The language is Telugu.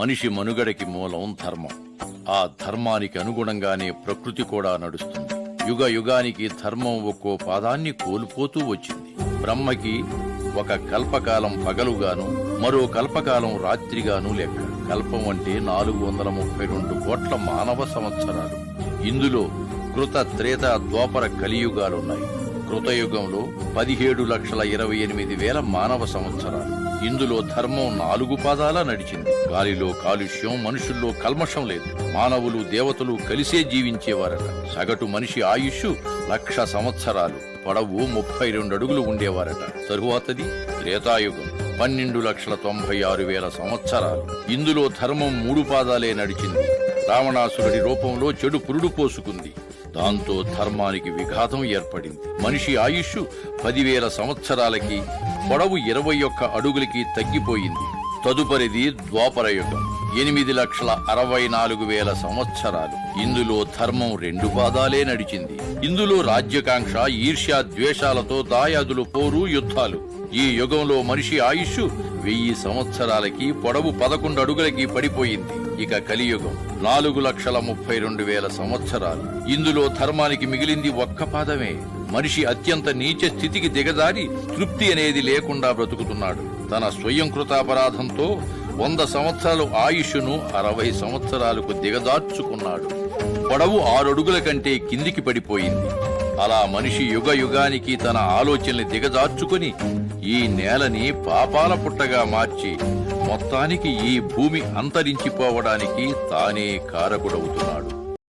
మనిషి మనుగడకి మూలం ధర్మం. ఆ ధర్మానికి అనుగుణంగానే ప్రకృతి కూడా నడుస్తుంది. యుగ యుగానికి ధర్మం ఒక్కో పాదాన్ని కోల్పోతూ వచ్చింది. బ్రహ్మకి ఒక కల్పకాలం పగలుగాను మరో కల్పకాలం రాత్రిగాను లెక్క. కల్పం అంటే నాలుగు వందల ముప్పై రెండు కోట్ల మానవ సంవత్సరాలు. ఇందులో కృత త్రేత ద్వాపర కలియుగాలున్నాయి. కృతయుగంలో పదిహేడు లక్షల ఇరవై ఎనిమిది వేల మానవ సంవత్సరాలు. ఇందులో ధర్మం నాలుగు పాదాల నడిచింది. గాలిలో కాలుష్యం మనుషుల్లో కల్మషం లేదు. మానవులు దేవతలు కలిసే జీవించేవారట. సగటు మనిషి ఆయుష్ లక్ష సంవత్సరాలు. పొడవు ముప్పై రెండు అడుగులు ఉండేవారట. తరువాతది త్రేతాయుగం. పన్నెండు లక్షల తొంభై ఆరు వేల సంవత్సరాలు. ఇందులో ధర్మం మూడు పాదాలే నడిచింది. రావణాసురుడి రూపంలో చెడు పురుడు పోసుకుంది. దాంతో ధర్మానికి విఘాతం ఏర్పడింది. మనిషి ఆయుష్ పదివేల సంవత్సరాలకి పొడవు ఇరవై ఒక్క అడుగులకి తగ్గిపోయింది. తదుపరిది ద్వాపరయుగం. ఎనిమిది లక్షల అరవై నాలుగు వేల సంవత్సరాలు. ఇందులో ధర్మం రెండు పాదాలే నడిచింది. ఇందులో రాజ్యకాంక్ష ఈర్ష్యా ద్వేషాలతో దాయాదులు పోరు యుద్ధాలు. ఈ యుగంలో మనిషి ఆయుష్ వెయ్యి సంవత్సరాలకి పొడవు పదకొండు అడుగులకి పడిపోయింది. ఇక కలియుగం నాలుగు లక్షల ముప్పై రెండు వేల సంవత్సరాలు. ఇందులో ధర్మానికి మిగిలింది ఒక్క పాదమే. మనిషి అత్యంత నీచ స్థితికి దిగజారి తృప్తి అనేది లేకుండా బ్రతుకుతున్నాడు. తన స్వయం కృతాపరాధంతో వంద సంవత్సరాలు ఆయుష్ను అరవై సంవత్సరాలకు దిగదార్చుకున్నాడు పొడవు ఆరడుగుల కంటే కిందికి పడిపోయింది. అలా మనిషి యుగ యుగానికి తన ఆలోచనల్ని దిగజార్చుకుని ఈ నేలని పాపాల పుట్టగా మార్చి మొత్తానికి ఈ భూమి అంతరించిపోవడానికి తానే కారకుడవుతున్నాడు.